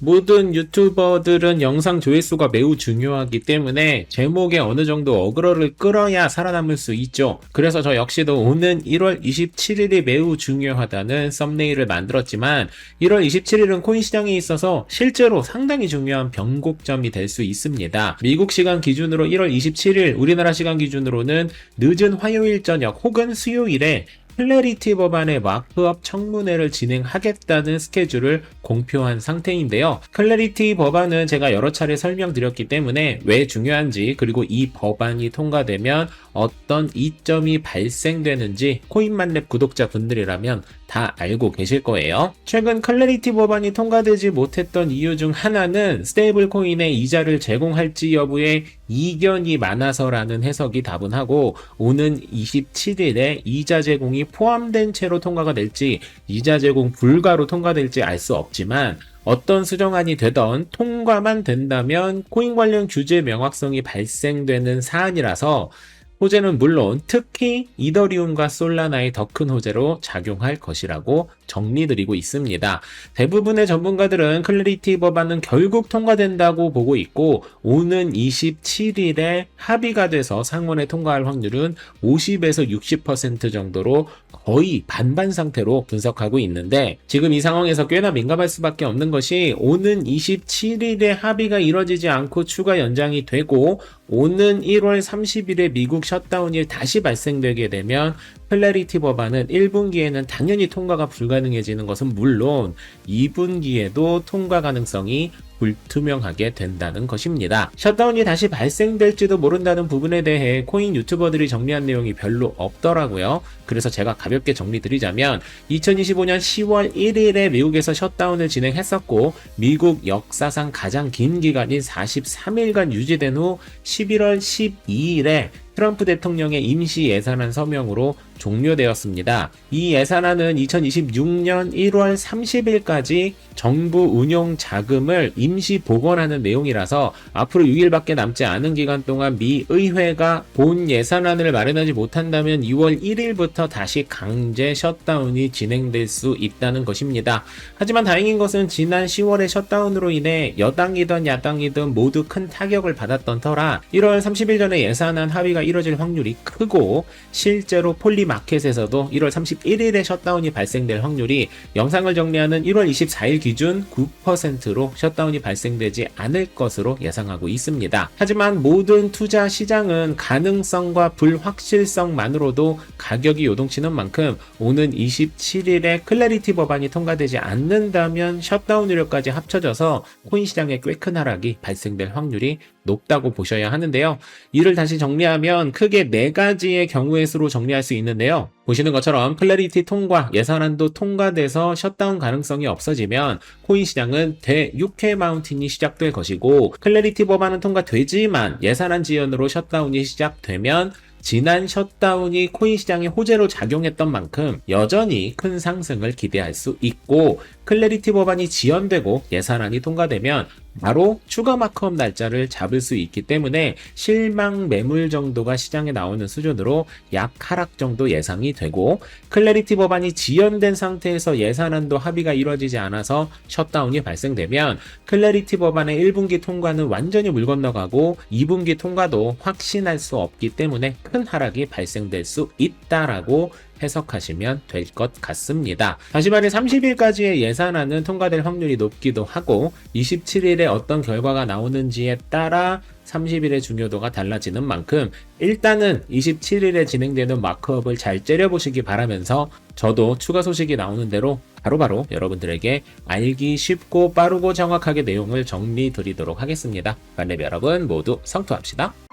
모든 유튜버들은 영상 조회수가 매우 중요하기 때문에 제목에 어느 정도 어그로를 끌어야 살아남을 수 있죠. 그래서 저 역시도 오는 1월 27일이 매우 중요하다는 썸네일을 만들었지만 1월 27일은 코인 시장에 있어서 실제로 상당히 중요한 변곡점이 될 수 있습니다. 미국 시간 기준으로 1월 27일, 우리나라 시간 기준으로는 늦은 화요일 저녁 혹은 수요일에 클래리티 법안의 마크업 청문회를 진행하겠다는 스케줄을 공표한 상태인데요. 클래리티 법안은 제가 여러 차례 설명드렸기 때문에 왜 중요한지 그리고 이 법안이 통과되면 어떤 이점이 발생되는지 코인만렙 구독자분들이라면 다 알고 계실 거예요. 최근 클래리티 법안이 통과되지 못했던 이유 중 하나는 스테이블 코인의 이자를 제공할지 여부에 이견이 많아서라는 해석이 다분하고 오는 27일에 이자 제공이 포함된 채로 통과가 될지 이자 제공 불가로 통과될지 알 수 없지만 어떤 수정안이 되던 통과만 된다면 코인 관련 규제 명확성이 발생되는 사안이라서 호재는 물론 특히 이더리움과 솔라나의 더 큰 호재로 작용할 것이라고 정리드리고 있습니다. 대부분의 전문가들은 클래리티 법안은 결국 통과된다고 보고 있고 오는 27일에 합의가 돼서 상원에 통과할 확률은 50에서 60% 정도로 거의 반반 상태로 분석하고 있는데 지금 이 상황에서 꽤나 민감할 수밖에 없는 것이 오는 27일에 합의가 이뤄지지 않고 추가 연장이 되고 오는 1월 30일에 미국 셧다운이 다시 발생되게 되면 클래리티 법안은 1분기에는 당연히 통과가 불가능해지는 것은 물론 2분기에도 통과 가능성이 불투명하게 된다는 것입니다. 셧다운이 다시 발생될지도 모른다는 부분에 대해 코인 유튜버들이 정리한 내용이 별로 없더라고요. 그래서 제가 가볍게 정리드리자면 2025년 10월 1일에 미국에서 셧다운을 진행했었고 미국 역사상 가장 긴 기간인 43일간 유지된 후 11월 12일에 트럼프 대통령의 임시 예산안 서명으로 종료되었습니다. 이 예산안은 2026년 1월 30일까지 정부 운용 자금을 임시 복원하는 내용이라서 앞으로 6일밖에 남지 않은 기간 동안 미 의회가 본 예산안을 마련하지 못한다면 2월 1일부터 다시 강제 셧다운이 진행될 수 있다는 것입니다. 하지만 다행인 것은 지난 10월의 셧다운으로 인해 여당이든 야당이든 모두 큰 타격을 받았던 터라 1월 30일 전에 예산안 합의가 이뤄질 확률이 크고 실제로 폴리 마켓에서도 1월 31일에 셧다운이 발생될 확률이 영상을 정리하는 1월 24일 기준 9%로 셧다운이 발생되지 않을 것으로 예상하고 있습니다. 하지만 모든 투자 시장은 가능성과 불확실성만으로도 가격이 요동치는 만큼 오는 27일에 클래리티 법안이 통과되지 않는다면 셧다운 우려까지 합쳐져서 코인 시장에 꽤 큰 하락이 발생될 확률이 높다고 보셔야 하는데요. 이를 다시 정리하면 크게 네 가지의 경우의 수로 정리할 수 있는데요. 보시는 것처럼 클래리티 통과, 예산안도 통과돼서 셧다운 가능성이 없어지면 코인 시장은 대6회 마운틴이 시작될 것이고 클래리티 법안은 통과되지만 예산안 지연으로 셧다운이 시작되면 지난 셧다운이 코인 시장에 호재로 작용했던 만큼 여전히 큰 상승을 기대할 수 있고 클래리티 법안이 지연되고 예산안이 통과되면 바로 추가 마크업 날짜를 잡을 수 있기 때문에 실망 매물 정도가 시장에 나오는 수준으로 약 하락 정도 예상이 되고 클래리티 법안이 지연된 상태에서 예산안도 합의가 이루어지지 않아서 셧다운이 발생되면 클래리티 법안의 1분기 통과는 완전히 물 건너가고 2분기 통과도 확신할 수 없기 때문에 큰 하락이 발생될 수 있다라고 해석하시면 될 것 같습니다. 다시 말해 30일까지의 예산안은 통과될 확률이 높기도 하고 27일에 어떤 결과가 나오는지에 따라 30일의 중요도가 달라지는 만큼 일단은 27일에 진행되는 마크업을 잘 째려보시기 바라면서 저도 추가 소식이 나오는 대로 바로바로 여러분들에게 알기 쉽고 빠르고 정확하게 내용을 정리 드리도록 하겠습니다. 관렙 여러분 모두 성투합시다.